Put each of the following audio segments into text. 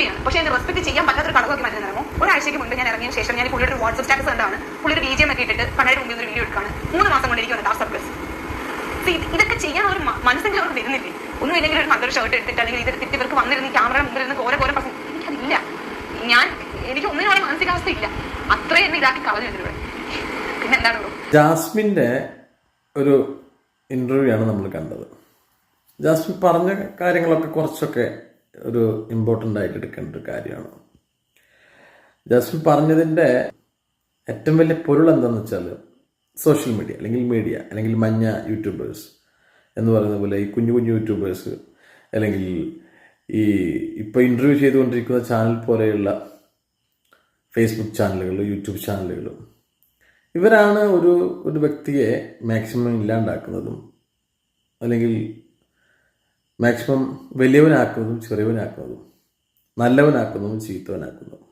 ചെയ്യാണ് പക്ഷേ എന്നെ റെസ്പെക്ട് ചെയ്യാൻ പറ്റാത്തൊരു ഘടകമൊക്കെ മാറ്റുന്നതാണോ ഒരാഴ്ചയ്ക്ക് മുൻപ് ഞാൻ ഇറങ്ങിയ ശേഷം ഞാൻ പുള്ളിയുടെ ഒരു വാട്സ്ആപ്പ് സ്റ്റാറ്റസ് കണ്ടാണ് പുള്ളിയുടെ ബി ജി ഒക്കെ ഇട്ടിട്ട് മുമ്പിൽ ഒരു വീഡിയോ എടുക്കാണ് മൂന്ന് മാസം കൊണ്ട് കൊണ്ടിരിക്കുകയാണ് ആ സർപ്ലസ് ഇതൊക്കെ ചെയ്യാൻ ഒരു മനസ്സിന്റെ അവർ വരുന്നില്ലേ ഒന്നും ഇല്ലെങ്കിൽ ഒരു നല്ലൊരു ഷർട്ട് എടുത്തിട്ട് അല്ലെങ്കിൽ ഇത് എടുത്തിട്ട് ഇവർക്ക് വന്നിരുന്ന് ക്യാമറ മുമ്പിൽ നിന്ന് ഓരോ ഓരോ പ്രശ്നം എനിക്കതില്ല. ഞാൻ എനിക്ക് ഒന്നിനും മാനസികാവസ്ഥ ഇല്ല അത്രയും എന്നെ ഇതാക്കി കളഞ്ഞു ഇതിലൂടെ പിന്നെ എന്താണ് ജാസ്മിന്റെ ഒരു ഇന്റർവ്യൂ ആണ് നമ്മൾ കണ്ടത്. ജാസ്മിൻ പറഞ്ഞ കാര്യങ്ങളൊക്കെ കുറച്ചൊക്കെ ഒരു ഇമ്പോർട്ടന്റ് ആയിട്ട് എടുക്കേണ്ട ഒരു കാര്യമാണ്. ജസ്റ്റ് പറഞ്ഞതിന്റെ ഏറ്റവും വലിയ പൊരുൾ എന്താണെന്ന് വെച്ചാൽ സോഷ്യൽ മീഡിയ അല്ലെങ്കിൽ മീഡിയ അല്ലെങ്കിൽ മഞ്ഞ യൂട്യൂബേഴ്സ് എന്ന് പറയുന്ന പോലെ ഈ കുഞ്ഞു കുഞ്ഞു യൂട്യൂബേഴ്സ് അല്ലെങ്കിൽ ഈ ഇപ്പോൾ ഇന്റർവ്യൂ ചെയ്തുകൊണ്ടിരിക്കുന്ന ചാനൽ പോലെയുള്ള ഫേസ്ബുക്ക് ചാനലുകൾ യൂട്യൂബ് ചാനലുകൾ ഇവരാണ് ഒരു ഒരു വ്യക്തിയെ മാക്സിമം ഇല്ലാണ്ടാക്കുന്നതും അല്ലെങ്കിൽ മാക്സിമം വലിയവനാക്കുന്നതും ചെറിയവനാക്കുന്നതും നല്ലവനാക്കുന്നതും ചീത്തവനാക്കുന്നതും.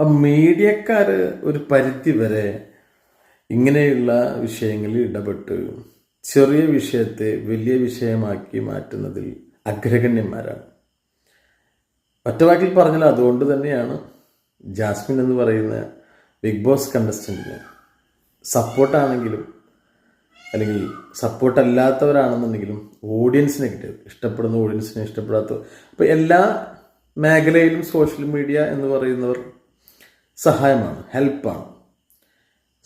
അപ്പം മീഡിയക്കാർ ഒരു പരിധി വരെ ഇങ്ങനെയുള്ള വിഷയങ്ങളിൽ ഇടപെട്ട് ചെറിയ വിഷയത്തെ വലിയ വിഷയമാക്കി മാറ്റുന്നതിൽ അഗ്രഗണ്യന്മാരാണ്. ഒറ്റ വാക്കിൽ പറഞ്ഞാൽ അതുകൊണ്ട് തന്നെയാണ് ജാസ്മിൻ എന്ന് പറയുന്ന ബിഗ് ബോസ് കണ്ടസ്റ്റന്റിന് സപ്പോർട്ടാണെങ്കിലും അല്ലെങ്കിൽ സപ്പോർട്ട് അല്ലാത്തവരാണെന്നുണ്ടെങ്കിലും ഓഡിയൻസിനെ കിട്ടിയത് ഇഷ്ടപ്പെടുന്ന ഓഡിയൻസിനെ ഇഷ്ടപ്പെടാത്ത അപ്പോൾ എല്ലാ മേഖലയിലും സോഷ്യൽ മീഡിയ എന്ന് പറയുന്നവർ സഹായമാണ് ഹെൽപ്പാണ്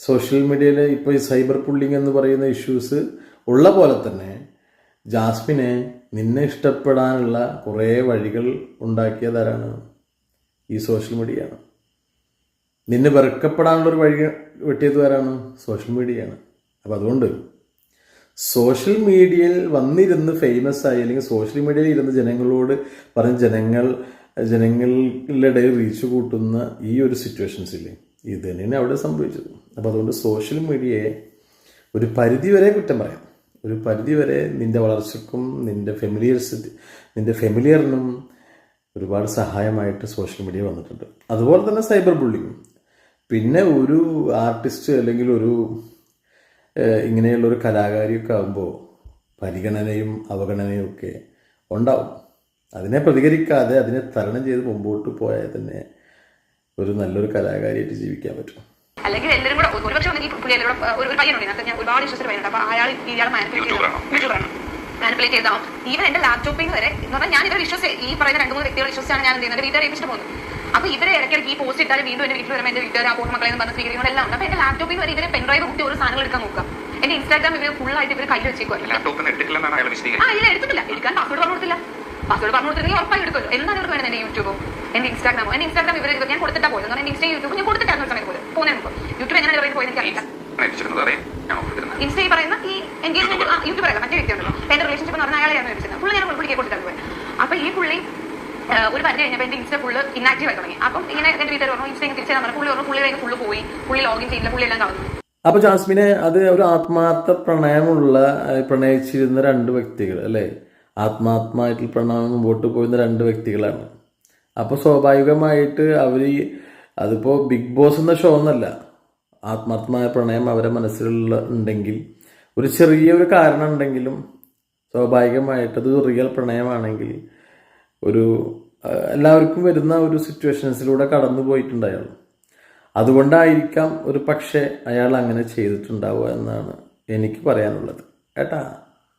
സോഷ്യൽ മീഡിയയിൽ ഇപ്പോൾ ഈ സൈബർ പുള്ളിങ് എന്ന് പറയുന്ന ഇഷ്യൂസ് ഉള്ള പോലെ തന്നെ ജാസ്മിനെ നിന്നെ ഇഷ്ടപ്പെടാനുള്ള കുറേ വഴികൾ ഉണ്ടാക്കിയതാരാണ് ഈ സോഷ്യൽ മീഡിയയാണ് നിന്നെ വെറുക്കപ്പെടാനുള്ളൊരു വഴി വെട്ടിയത് ആരാണ്? സോഷ്യൽ മീഡിയയാണ് അപ്പോൾ അതുകൊണ്ട് സോഷ്യൽ മീഡിയയിൽ വന്നിരുന്ന് ഫേമസ് ആയി അല്ലെങ്കിൽ സോഷ്യൽ മീഡിയയിൽ ഇരുന്ന് ജനങ്ങളോട് പറഞ്ഞ് ജനങ്ങൾ ജനങ്ങളുടെ ഇടയിൽ റീച്ച് കൂട്ടുന്ന ഈ ഒരു സിറ്റുവേഷൻസ് ഇല്ലേ? ഇത് തന്നെയാണ് അവിടെ സംഭവിച്ചത്. അപ്പോൾ അതുകൊണ്ട് സോഷ്യൽ മീഡിയയെ ഒരു പരിധി വരെ കുറ്റം പറയാം. ഒരു പരിധി വരെ നിന്റെ വളർച്ചക്കും നിന്റെ ഫെമിലിയർസ് നിന്റെ ഫെമിലിയറിനും ഒരുപാട് സഹായമായിട്ട് സോഷ്യൽ മീഡിയ വന്നിട്ടുണ്ട്. അതുപോലെ തന്നെ സൈബർ ബുള്ളിങ്ങും പിന്നെ ഒരു ആർട്ടിസ്റ്റ് അല്ലെങ്കിൽ ഒരു ഏഹ്, ഇങ്ങനെയുള്ള ഒരു കലാകാരിയൊക്കെ ആകുമ്പോൾ പരിഗണനയും അവഗണനയും ഒക്കെ ഉണ്ടാവും. അതിനെ പ്രതികരിക്കാതെ അതിനെ തരണം ചെയ്ത് മുമ്പോട്ട് പോയാൽ തന്നെ ഒരു നല്ലൊരു കലാകാരിയായിട്ട് ജീവിക്കാൻ പറ്റും. അല്ലെങ്കിൽ എല്ലാവരും കൂടെ ഒരു- ഒരുപക്ഷെ പുള്ളി എല്ലാവരും ഒരു പയ്യനുണ്ട് ഞാൻ ഒരുപാട് വിശ്വസിച്ച പയ്യനുണ്ട് അപ്പൊ അയാൾ ഇയാൾ മാനിപ്പുലേറ്റ് യൂട്യൂബറാണ് മാനിപ്പുലേറ്റ് ചെയ്താവും ഈവൻ എന്റെ ലാപ്ടോപ്പിൽ നിന്ന് വരെ എന്ന് പറഞ്ഞാൽ ഞാൻ ഇവരെ വിശ്വസിച്ച് ഈ പറയുന്ന രണ്ട് മൂന്ന് വ്യക്തികൾ വിശ്വസിച്ചാണ് ഞാൻ എന്ത് ചെയ്യുന്നത് വീട്ടുകാരെ ഏൽപ്പിച്ചിട്ട് പോകുന്നത് അപ്പൊ ഇവരെ ഇടയ്ക്കിടയ്ക്ക് ഈ പോസ്റ്റ് ഇട്ടാൽ വീണ്ടും എന്റെ വീട്ടിൽ വരുമ്പോൾ എന്റെ വീട്ടുകാർ ആ പോകുന്ന മക്കളെ എന്ന് പറഞ്ഞ എല്ലാം ഉണ്ട്. അപ്പൊ എന്റെ ലാപ്ടോപ്പിൽ വരെ ഇവരെ പെൻഡ്രൈവ് കുട്ടി ഒരു സാധനങ്ങൾ എടുക്കാൻ നോക്കുക. എന്റെ ഇൻസ്റ്റാഗ്രാം ഇവർ ഫുൾ ആയിട്ട് ഇവർ കയ്യിൽ എടുക്കില്ലെന്നാണ് അയാൾ ആ ഇല്ല എടുത്തിട്ടില്ല. എടുക്കാൻ പാസ്വേഡ് പറഞ്ഞു കൊടുത്തില്ല. പാസ്വേഡ് പറഞ്ഞു കൊടുത്തില്ലെങ്കിൽ ഉറപ്പായി എടുക്കുമല്ലോ. എന്താണ് ഇവർക്ക് വേണ്ടത് എന്റെ യൂട്യൂബോ എന്റെ ഇൻസ്റ്റാഗ്രാമോ എന്റെ ഇൻസ്റ്റാഗ്രാം ഇവർ ഞാൻ കൊടുത്തിട്ടാ പോയത്. കാരണം ഇൻസ്റ്റ യൂട്യൂബ് ഞാൻ കൊടുത്തിട്ടായിരുന്നു സമയത്ത് പോയത്. പോകുന്നതിന് മുമ്പ്. യൂട്യൂബ് എങ്ങനെ പറയുന്നത് പോയത് എനിക്കറിയില്ല ഇൻസ്റ്റ ഈ പറയുന്ന ഈ എൻഗേജ്മെന്റ് യൂട്യൂബ് അല്ല മറ്റേ വ്യക്തിയുണ്ടല്ലോ എന്റെ റിലേഷൻഷിപ്പ് എന്ന് പറഞ്ഞാൽ അയാളെയാണ് വിളിച്ചത് പുള്ളി ഞാൻ പുള്ളിക്ക് കൊടുത്തിട്ടാണ് പോയത്. അപ്പൊ ഈ പുള്ളി ഒരു പരിധി കഴിഞ്ഞപ്പോൾ എന്റെ ഇൻസ്റ്റ ഫുള്ള് ഇനാക്റ്റീവ് ആയി തുടങ്ങി. അപ്പം ഇങ്ങനെ എന്റെ വീട്ടുകാർ പറഞ്ഞു ഇൻസ്റ്റ ഇങ്ങനെ തിരിച്ചു പറഞ്ഞു പുള്ളി പറഞ്ഞു പുള്ളി വേഗം ഫുള്ള് പോയി. പുള്ളി ലോഗിൻ ചെയ്യില്ല പുള്ളി എല്ലാം കളഞ്ഞു. അപ്പൊ ജാസ്മിനെ അത് ഒരു ആത്മാർത്ഥ പ്രണയമുള്ള പ്രണയിച്ചിരുന്ന രണ്ട് വ്യക്തികൾ അല്ലേ? ആത്മാത്മായിട്ട് പ്രണയം മുമ്പോട്ട് പോയിരുന്ന രണ്ട് വ്യക്തികളാണ്. അപ്പോൾ സ്വാഭാവികമായിട്ട് അവർ അതിപ്പോൾ ബിഗ് ബോസ് എന്ന ഷോ എന്നല്ല. ആത്മാർത്ഥമായ പ്രണയം അവരെ മനസ്സിലുള്ള ഉണ്ടെങ്കിൽ ഒരു ചെറിയൊരു കാരണം ഉണ്ടെങ്കിലും സ്വാഭാവികമായിട്ട് അത് റിയൽ പ്രണയമാണെങ്കിൽ ഒരു എല്ലാവർക്കും വരുന്ന ഒരു സിറ്റുവേഷൻസിലൂടെ കടന്നു പോയിട്ടുണ്ട് അയാൾ അതുകൊണ്ടായിരിക്കാം ഒരു പക്ഷേ അയാൾ അങ്ങനെ ചെയ്തിട്ടുണ്ടാവുക എന്നാണ് എനിക്ക് പറയാനുള്ളത്. കേട്ടാ?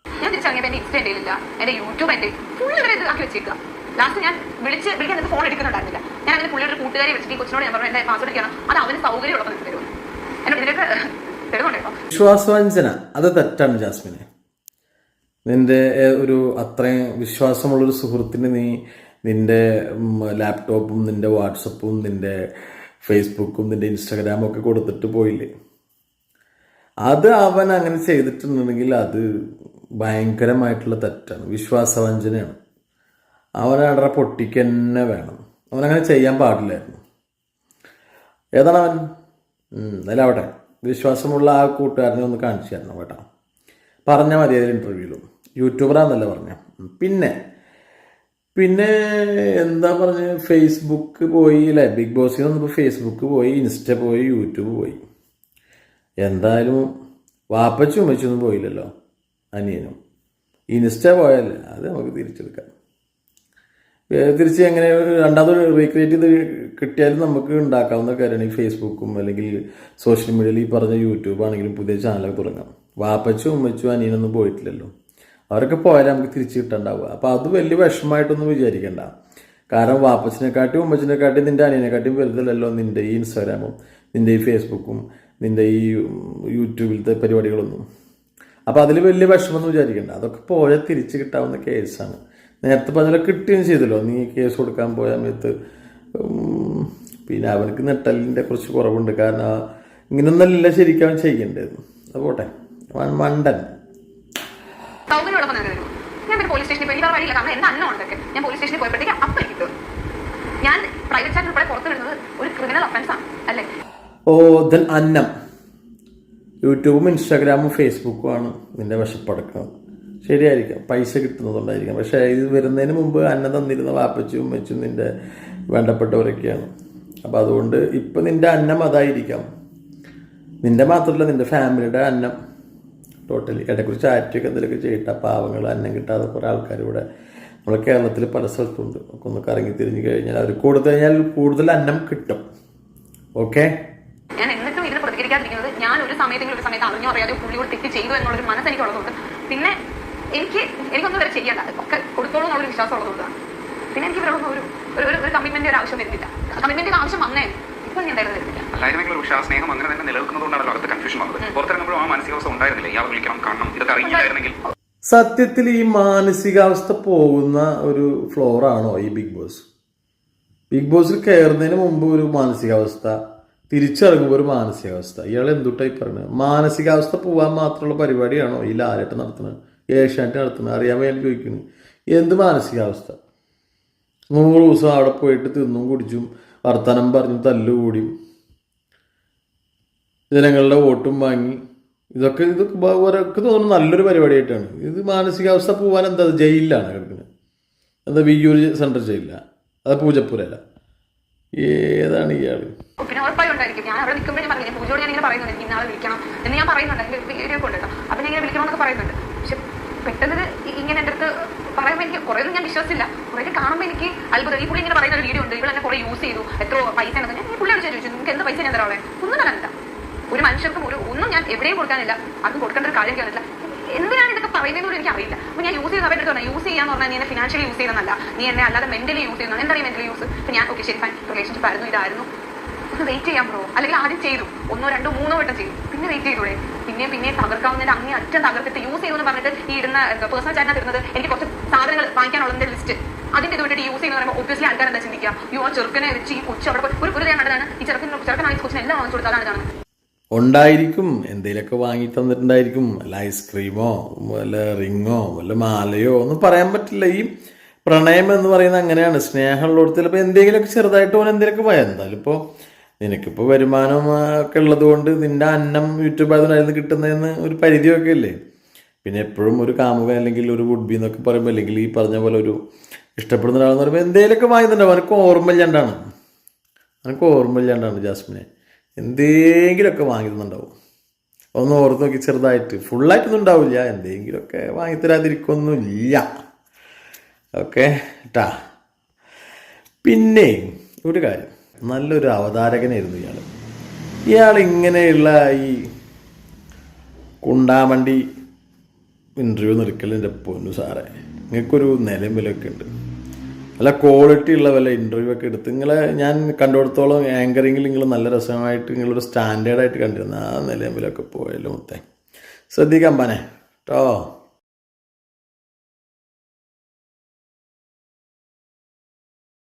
ഞാൻ തിരിച്ചറിഞ്ഞപ്പോൾ എന്റെ ഇൻസ്റ്റ എന്റെ ഇല്ല എന്റെ യൂട്യൂബ് എന്റെ ഫുള്ള് ഇവരെ ഇത് ആക്കി വെച്ചേക്കുക ലാസ്റ്റ് ഞാൻ വിളിച്ച് വിളിക്കാൻ ഫോൺ എടുക്കുന്നുണ്ടായിരുന്നില്ല. ഞാൻ അങ്ങനെ പുള്ളിയുടെ ഒരു കൂട്ടുകാരി വിളിച്ചിട്ട് ഈ കൊച്ചിനോട് ഞാൻ പറഞ്ഞു എന്റെ പാസ്വേഡ് ചെയ്യണം അത് അവന് സൗകര്യമുള്ളപ്പോൾ നിങ്ങൾക്ക് തരുമോ? എന്നോട് ഇതിനൊക്കെ വിശ്വാസവഞ്ചന. അത് തെറ്റാണ് ജാസ്മിനെ. നിന്റെ ഒരു അത്രയും വിശ്വാസമുള്ളൊരു സുഹൃത്തിന് നീ നിന്റെ ലാപ്ടോപ്പും നിന്റെ വാട്സപ്പും നിന്റെ ഫേസ്ബുക്കും നിന്റെ ഇൻസ്റ്റാഗ്രാമും ഒക്കെ കൊടുത്തിട്ട് പോയില്ലേ? അത് അവൻ അങ്ങനെ ചെയ്തിട്ടുണ്ടെങ്കിൽ അത് ഭയങ്കരമായിട്ടുള്ള തെറ്റാണ്. വിശ്വാസവഞ്ചനയാണ്. അവനവിടെ പൊട്ടിക്ക് തന്നെ വേണം. അവനങ്ങനെ ചെയ്യാൻ പാടില്ലായിരുന്നു. ഏതാണ് അവൻ? അതിലാവട്ടെ വിശ്വാസമുള്ള ആ കൂട്ടുകാരനെ ഒന്ന് കാണിച്ചു തരണം കേട്ടോ. പറഞ്ഞാൽ മതി അതിൽ ഇന്റർവ്യൂവിലും യൂട്യൂബറാന്നല്ല പറഞ്ഞ. പിന്നെ പിന്നെ എന്താ പറഞ്ഞ്? ഫേസ്ബുക്ക് പോയി അല്ലേ? ബിഗ് ബോസിൽ വന്നപ്പോൾ ഫേസ്ബുക്ക് പോയി ഇൻസ്റ്റ പോയി യൂട്യൂബ് പോയി. എന്തായാലും വാപ്പച്ചും ഉമ്മച്ചൊന്നും പോയില്ലല്ലോ അനിയനും. ഇൻസ്റ്റ പോയല്ലേ അത് നമുക്ക് തിരിച്ചെടുക്കാം. തിരിച്ച് എങ്ങനെ രണ്ടാമത് റീക്രിയേറ്റ് ചെയ്ത് കിട്ടിയാലും നമുക്ക് ഉണ്ടാക്കാവുന്ന കാര്യമാണ് ഈ ഫേസ്ബുക്കും അല്ലെങ്കിൽ സോഷ്യൽ മീഡിയയിൽ ഈ പറഞ്ഞ യൂട്യൂബ് ആണെങ്കിലും പുതിയ ചാനലൊക്കെ തുടങ്ങാം. വാപ്പച്ചും ഉമ്മച്ചും അനിയനൊന്നും പോയിട്ടില്ലല്ലോ. അവരൊക്കെ പോയാലേ നമുക്ക് തിരിച്ച് കിട്ടണ്ടാവുക. അപ്പോൾ അത് വലിയ വിഷമമായിട്ടൊന്നും വിചാരിക്കണ്ട. കാരണം വാപ്പച്ചിനെക്കാട്ടി ഉമ്മച്ചിനെക്കാട്ടി നിന്റെ അനിയനെക്കാട്ടിയും വലുതല്ലല്ലോ നിന്റെ ഈ ഇൻസ്റ്റാഗ്രാമും നിന്റെ ഈ ഫേസ്ബുക്കും നിന്റെ ഈ യൂട്യൂബിലത്തെ പരിപാടികളൊന്നും. അപ്പോൾ അതിൽ വലിയ വിഷമമൊന്നും വിചാരിക്കണ്ട. അതൊക്കെ പോയാൽ തിരിച്ച് കിട്ടാവുന്ന കേസാണ്. നേരത്തെ പറഞ്ഞാൽ കിട്ടുകയും ചെയ്തല്ലോ. നീ കേസ് കൊടുക്കാൻ പോയ സമയത്ത് പിന്നെ അവനക്ക് നെട്ടലിന്റെ കുറച്ച് കുറവുണ്ട്. കാരണം ഇങ്ങനൊന്നല്ല ശരിക്കും അവൻ ചെയ്യേണ്ടത്. അത് പോട്ടെ. മണ്ടൻ. സൗകര്യമുള്ളപ്പോൾ നിനക്ക് തരുമോ ഞാൻ പിന്നെ പോലീസ് സ്റ്റേഷനിൽ പോയി. എനിക്ക് വേറെ വഴിയില്ല. കാരണം എന്റെ അന്നം ഉണ്ടൊക്കെ ഞാൻ പോലീസ് സ്റ്റേഷനിൽ പോയപ്പോഴത്തേക്ക് അപ്പം എനിക്ക് കിട്ടും. ഞാൻ പ്രൈവറ്റ് ചാറ്റ് ഉൾപ്പെടെ പുറത്തു വരുന്നത് ഒരു ക്രിമിനൽ ഒഫൻസ് ആണ്. അല്ലേ? ഓ ദൻ അന്നം. യൂട്യൂബും ഇൻസ്റ്റാഗ്രാമും ഫേസ്ബുക്കും ആണ് ഇതിന്റെ വിശപ്പടക്കുന്നത് ശരിയായിരിക്കാം. പൈസ കിട്ടുന്നതുകൊണ്ടായിരിക്കാം. പക്ഷേ ഇത് വരുന്നതിന് മുമ്പ് അന്നം തന്നിരുന്ന വാപ്പച്ചും വെച്ചും നിന്റെ വേണ്ടപ്പെട്ടവരൊക്കെയാണ്. അപ്പോൾ അതുകൊണ്ട് ഇപ്പം നിന്റെ അന്നം അതായിരിക്കാം. നിന്റെ മാത്രമല്ല നിന്റെ ഫാമിലിയുടെ അന്നം. ടോട്ടലി ഇടയ്ക്കുറിച്ച് ആറ്റൊക്കെ എന്തെങ്കിലുമൊക്കെ ചെയ്തിട്ട് ആ പാവങ്ങൾ അന്നം കിട്ടാതെ കുറേ ആൾക്കാർ ഇവിടെ നമ്മുടെ കേരളത്തിൽ പല സ്ഥലത്തുണ്ട്. ഒക്കെ ഒന്ന് കറങ്ങി തിരിഞ്ഞു കഴിഞ്ഞാൽ അവർ കൂടുതൽ കഴിഞ്ഞാൽ കൂടുതൽ അന്നം കിട്ടും. ഓക്കെ ഞാൻ എന്നിട്ടും ഇതിന് പ്രതികരിക്കാതിരിക്കുന്നത് ഞാൻ ഒരു സമയത്തെങ്കിലും ഒരു സമയത്ത് അറിഞ്ഞോ അറിയാതെ പുള്ളിയോട് തെറ്റ് ചെയ്തു എന്നുള്ളൊരു മനസ്സ് എനിക്ക് ഉള്ളതുകൊണ്ട് പിന്നെ എനിക്ക് എനിക്കൊന്നും വരെ ചെയ്യണ്ട ഒക്കെ കൊടുത്തോളൂ എന്നുള്ളൊരു വിശ്വാസം ഉള്ളതുകൊണ്ടാണ് പിന്നെ എനിക്ക് ഇവരോട് ഒരു ഒരു- ഒരു ഒരു കമ്മിറ്റ്മെന്റ് ഒരു ആവശ്യം വരുന്നില്ല. കമ്മിറ്റ്മെന്റിന്റെ ആവശ്യം വന്നേ ഇപ്പോൾ ഞാൻ എന്തായാലും വരുന്നില്ല. അല്ലായിരുന്നെങ്കിൽ ഒരു വിശ്വാസ സ്നേഹം അങ്ങനെ തന്നെ നിലനിൽക്കുന്നതുകൊണ്ടാണല്ലോ അകത്ത് കൺഫ്യൂഷൻ വന്നത്. പുറത്തിറങ്ങുമ്പോഴും ആ മാനസികാവസ്ഥ കാണണം. സത്യത്തിൽ ഈ മാനസികാവസ്ഥ പോകുന്ന ഒരു ഫ്ലോറാണോ ഈ ബിഗ് ബോസ്? ബിഗ് ബോസിൽ കയറുന്നതിന് മുമ്പ് ഒരു മാനസികാവസ്ഥ തിരിച്ചിറങ്ങുമ്പോൾ ഒരു മാനസികാവസ്ഥ. ഇയാൾ എന്തുട്ടായി പറയുന്നത് മാനസികാവസ്ഥ പോവാൻ മാത്രമുള്ള പരിപാടിയാണോ ഈ ലാലേട്ട് നടത്തുന്നത്? ഏഷ്യാനെറ്റ് നടത്തുന്നത്? അറിയാൻ വേണ്ടി ചോദിക്കുന്നു. എന്ത് മാനസികാവസ്ഥ? നൂറ് ദിവസം അവിടെ പോയിട്ട് തിന്നും കുടിച്ചും വർത്തമാനം പറഞ്ഞും തല്ലുകൂടിയും ജനങ്ങളുടെ വോട്ടും വാങ്ങി ഇതൊക്കെ ഇത് ഒരൊക്കെ തോന്നുന്നു നല്ലൊരു പരിപാടിയായിട്ടാണ്. ഇത് മാനസികാവസ്ഥ പോകാൻ എന്താ? ജയിലിലാണ് കിടക്കുന്നത് എന്താ വിയ്യൂർ സെൻട്രൽ ജയിലില്ല അത് പൂജപ്പുരല്ല ഏതാണ് ഇയാൾ പിന്നെ ഞാൻ അവിടെ ഞാൻ ഇങ്ങനെ പറയുന്നുണ്ട് വിളിക്കണം എന്ന് ഞാൻ പറയുന്നുണ്ട്. പറയുന്നുണ്ട്. പക്ഷെ പെട്ടെന്ന് ഇങ്ങനെ എന്റെ അടുത്ത് പറയുമ്പോൾ എനിക്ക് കുറേ ഒന്നും ഞാൻ വിശ്വസിച്ചില്ല. കുറേ കാണുമ്പോൾ എനിക്ക് അത്ഭുതം. ഈ പുള്ളി ഇങ്ങനെ പറയുന്ന ഒരു വീഡിയോ ഉണ്ട്. ഇവിടെ എന്നെ കുറേ യൂസ് ചെയ്തു. എത്ര പൈസ എന്താ ഞാൻ ഈ പുള്ളിയോട് ചോദിച്ചു നിങ്ങൾക്ക് എന്ത് പൈസ ഞാൻ ഒന്നും ഒരു മനുഷ്യർക്കും ഒരു ഒന്നും ഞാൻ എവിടെയും കൊടുക്കാനില്ല അതും കൊടുക്കേണ്ട ഒരു കാര്യം കാണില്ല എന്തിനാണ് ഇതൊക്കെ പറയുന്നതെന്ന് എനിക്ക് അറിയില്ല അപ്പൊ ഞാൻ യൂസ് ചെയ്യുന്ന അവരുടെ പറഞ്ഞു യൂസ് ചെയ്യാന്ന് പറഞ്ഞാൽ നീ എന്നെ ഫിനാൻഷ്യലി യൂസ് ചെയ്യുന്നതല്ല നീ എന്നെ അല്ലാതെ മെന്റലി യൂസ് ചെയ്യുന്നു എന്താണ് ഈ മെന്റലി യൂസ് അപ്പൊ ഞാൻ ഓക്കെ ശരി ഫൈൻ റിലേഷൻഷിപ്പ് ആയിരുന്നു ഇതായിരുന്നു വെയിറ്റ് ചെയ്യാൻ ബ്രോ അല്ലെങ്കിൽ ആദ്യം ചെയ്തു ഒന്നോ രണ്ടോ മൂന്നോ വട്ടം ചെയ്തു പിന്നെ വെയിറ്റ് ചെയ്തൂടെ പിന്നെ പിന്നെ തകർക്കാവുന്നതിന്റെ അങ്ങേ അറ്റം തകർത്തിട്ട് യൂസ് ചെയ്യുമെന്ന് പറഞ്ഞിട്ട് ഈ ഇടുന്ന പേഴ്സണൽ ചാറ്റിനകത്ത് ഇടുന്നത് എനിക്ക് കുറച്ച് സാധനങ്ങൾ വാങ്ങിക്കാനുള്ളതിന്റെ ലിസ്റ്റ് അതിന്റെ ഇത് യൂസ് ചെയ്യുന്ന പറയുമ്പോൾ ഒബ്വിയസ്ലി ആൾക്കാർ എന്താ ചിന്തിക്കുക യു ആ ചെറുക്കനെ വെച്ച് ഈ കൊച്ചു അവിടെ ഒരു ഒരു കണ്ടതാണ് ഈ ചെറുക്കൻ ചെറുക്കനാണ് ഈ കൊച്ചിനെ എല്ലാം വാങ്ങിച്ചു കൊടുത്താലാണ് ഇതാണ് ഉണ്ടായിരിക്കും. എന്തെങ്കിലുമൊക്കെ വാങ്ങി തന്നിട്ടുണ്ടായിരിക്കും. വല്ല ഐസ്ക്രീമോ വല്ല റിങ്ങോ വല്ല മാലയോ ഒന്നും പറയാൻ പറ്റില്ല. ഈ പ്രണയം എന്ന് പറയുന്നത് അങ്ങനെയാണ്. സ്നേഹമുള്ളിടത്ത് ചിലപ്പോൾ എന്തെങ്കിലുമൊക്കെ ചെറുതായിട്ട് ഓൻ എന്തെങ്കിലുമൊക്കെ പോയാൽ എന്തായാലും ഇപ്പോൾ നിനക്കിപ്പോൾ വരുമാനം ഒക്കെ ഉള്ളത് കൊണ്ട് നിന്റെ അന്നം യൂട്യൂബ് ആയതുകൊണ്ട് കിട്ടുന്നതെന്ന് ഒരു പരിധിയൊക്കെ അല്ലേ പിന്നെ എപ്പോഴും ഒരു കാമുക അല്ലെങ്കിൽ ഒരു വുഡ് ബി എന്നൊക്കെ പറയുമ്പോൾ അല്ലെങ്കിൽ ഈ പറഞ്ഞ പോലെ ഒരു ഇഷ്ടപ്പെടുന്ന ഒരാളെന്ന് പറയുമ്പോൾ എന്തെങ്കിലുമൊക്കെ വാങ്ങിയിട്ടുണ്ടാവും അവനക്ക് ഓർമ്മയില്ലാണ്ടാണ്. എനിക്ക് ഓർമ്മയില്ലാണ്ടാണ് ജാസ്മിനെ. എന്തെങ്കിലുമൊക്കെ വാങ്ങി തന്നിട്ടുണ്ടാവും. ഒന്ന് ഓർത്ത് നോക്കി ചെറുതായിട്ട് ഫുള്ളായിട്ടൊന്നും ഉണ്ടാവില്ല. എന്തെങ്കിലുമൊക്കെ വാങ്ങി തരാതിരിക്കൊന്നുമില്ല. ഓക്കെ ട്ടാ. പിന്നെ ഒരു കാര്യം. നല്ലൊരു അവതാരകനായിരുന്നു ഇയാൾ ഇയാൾ ഇങ്ങനെയുള്ള ഈ കുണ്ടാമണ്ടി ഇന്റർവ്യൂ നിൽക്കലിന്റെ പൊന്നു സാറേ. നിങ്ങൾക്കൊരു നിലമ്പിലൊക്കെ ഉണ്ട്. നല്ല ക്വാളിറ്റി ഉള്ള വല്ല ഇന്റർവ്യൂ ഒക്കെ എടുത്ത് നിങ്ങളെ ഞാൻ കണ്ടുകൊടുത്തോളം ആങ്കറിങ്ങിൽ നിങ്ങൾ നല്ല രസമായിട്ട് നിങ്ങളൊരു സ്റ്റാൻഡേർഡായിട്ട് കണ്ടിരുന്നു. ആ നിലയമ്പിലൊക്കെ പോയാലും മുത്തേ. ശ്രദ്ധിക്കാൻ പനെ. കേട്ടോ